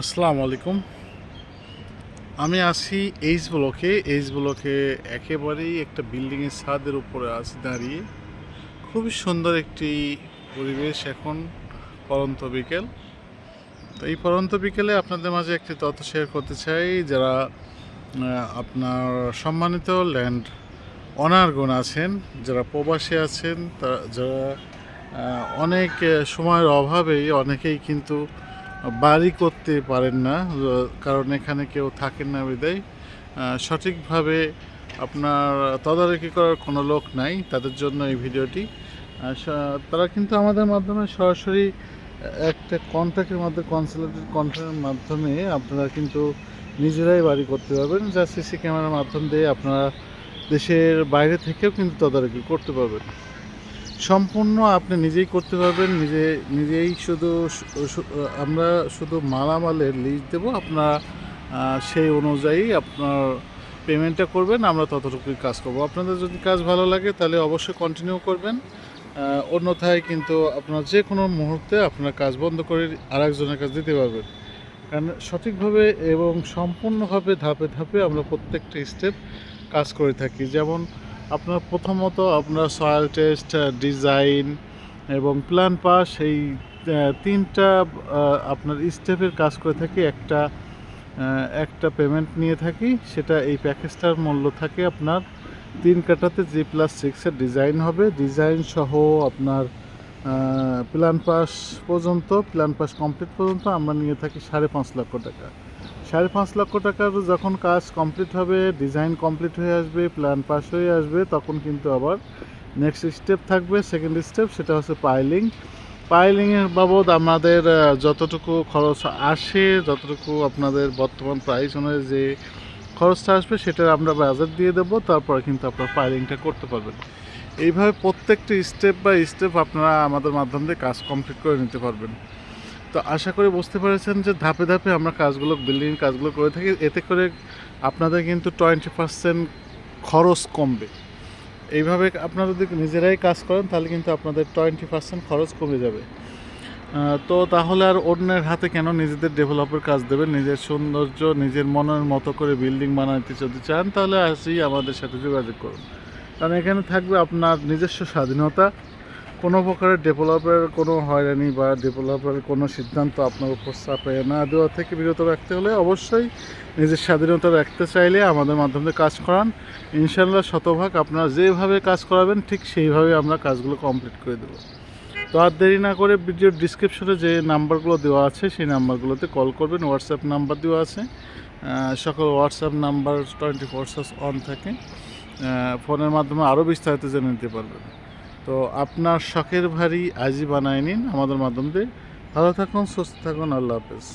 আসসালামু আলাইকুম। আমি আছি এইচ ব্লকে এইচ ব্লকে একেবারেই একটা বিল্ডিংয়ের ছাদের উপরে আছি, দাঁড়িয়ে। খুবই সুন্দর একটি পরিবেশ এখন পরন্ত বিকেল। তো এই পরন্ত বিকেলে আপনাদের মাঝে একটি তথ্য শেয়ার করতে চাই, যারা আপনার সম্মানিত ল্যান্ড অনারগণ আছেন, যারা প্রবাসী আছেন, তা, যারা অনেক সময়ের অভাবেই অনেকেই কিন্তু বাড়ি করতে পারেন না, কারণ এখানে কেউ থাকেন না বিদায়। সঠিকভাবে আপনার তদারকি করার কোনো লোক নাই তাদের জন্য এই ভিডিওটি। তারা কিন্তু আমাদের মাধ্যমে সরাসরি একটা কন্ট্রাক্টের মাধ্যমে কনসালটেন্ট কন্ট্রাক্টের মাধ্যমে আপনারা কিন্তু নিজেরাই বাড়ি করতে পারবেন। যা সিসি ক্যামেরার মাধ্যম দিয়ে আপনারা দেশের বাইরে থেকেও কিন্তু তদারকি করতে পারবেন। সম্পূর্ণ আপনি নিজেই করতে পারবেন, নিজে, নিজেই শুধু আমরা শুধু মালামালের লিস্ট দেবো, আপনারা সেই অনুযায়ী আপনার পেমেন্টটা করবেন, আমরা ততটুকুই কাজ করব। আপনাদের যদি কাজ ভালো লাগে, তাহলে অবশ্যই কন্টিনিউ করবেন। অন্যথায় কিন্তু আপনার যে কোনো মুহূর্তে আপনার কাজ বন্ধ করে আরেকজনের কাজ দিতে পারবেন। কারণ সঠিকভাবে এবং সম্পূর্ণভাবে ধাপে ধাপে আমরা প্রত্যেকটা স্টেপ কাজ করে থাকি। যেমন আপনার প্রথমত আপনার সয়েল টেস্ট ডিজাইন এবং প্ল্যান পাস এই তিনটা আপনার স্টেপের কাজ করে থাকি। একটা একটা পেমেন্ট নিয়ে থাকি। সেটা এই প্যাকেজটার মূল্য থাকে আপনার তিন কাটাতে জি প্লাস সিক্সের ডিজাইন হবে। ডিজাইন সহ আপনার প্ল্যান পাস পর্যন্ত প্ল্যান পাস কমপ্লিট পর্যন্ত আমরা নিয়ে থাকি সাড়ে পাঁচ লক্ষ টাকা। সাড়ে পাঁচ লক্ষ টাকার যখন কাজ কমপ্লিট হবে ডিজাইন কমপ্লিট হয়ে আসবে প্ল্যান পাস হয়ে আসবে, তখন কিন্তু আবার নেক্সট স্টেপ থাকবে। সেকেন্ড স্টেপ সেটা হচ্ছে পাইলিং পাইলিংয়ের বাবদ আমাদের যতটুকু খরচ আসে, যতটুকু আপনাদের বর্তমান প্রাইস অনুযায়ী যে খরচটা আসবে সেটা আমরা বাজার দিয়ে দেবো, তারপরে কিন্তু আপনার পাইলিংটা করতে পারবেন। এইভাবে প্রত্যেকটি স্টেপ বাই স্টেপ আপনারা আমাদের মাধ্যম দিয়ে কাজ কমপ্লিট করে নিতে পারবেন। তো আশা করি বুঝতে পেরেছেন যে ধাপে ধাপে আমরা কাজগুলো বিল্ডিং কাজগুলো করে থাকি। এতে করে আপনাদের কিন্তু টোয়েন্টি পার্সেন্ট খরচ কমবে। এইভাবে আপনারা যদি নিজেরাই কাজ করেন, তাহলে কিন্তু আপনাদের টোয়েন্টি পার্সেন্ট খরচ কমে যাবে। তো তাহলে আর অন্যের হাতে কেন নিজেদের ডেভেলপের কাজ দেবেন? নিজের সৌন্দর্য, নিজের মনের মতো করে বিল্ডিং বানাতে যদি চান, তাহলে আসি আমাদের সাথে যোগাযোগ করুন। কারণ এখানে থাকবে আপনার নিজস্ব স্বাধীনতা কোনো প্রকারের ডেভেলপের কোনো হয়রানি বা ডেভেলপের কোনো সিদ্ধান্ত আপনার উপর চাপে না দেওয়া থেকে বিরত রাখতে হলে অবশ্যই নিজের স্বাধীনতা রাখতে চাইলে আমাদের মাধ্যমে কাজ করান। ইনশাল্লাহ শতভাগ আপনারা যেভাবে কাজ করাবেন, ঠিক সেইভাবে আমরা কাজগুলো কমপ্লিট করে দেবো। তো আর দেরি না করে ভিডিওর ডিসক্রিপশনে যে নাম্বারগুলো দেওয়া আছে, সেই নাম্বারগুলোতে কল করবেন। হোয়াটসঅ্যাপ নাম্বার দেওয়া আছে। সকল WhatsApp number twenty four on থাকে। ফোনের মাধ্যমে আরও বিস্তারিত জেনে নিতে পারবেন। তো আপনার শখের ভারী আজই বানায় নিন আমাদের মাধ্যম। ভালো থাকুন, সুস্থ থাকুন, আল্লাহ হাফেজ।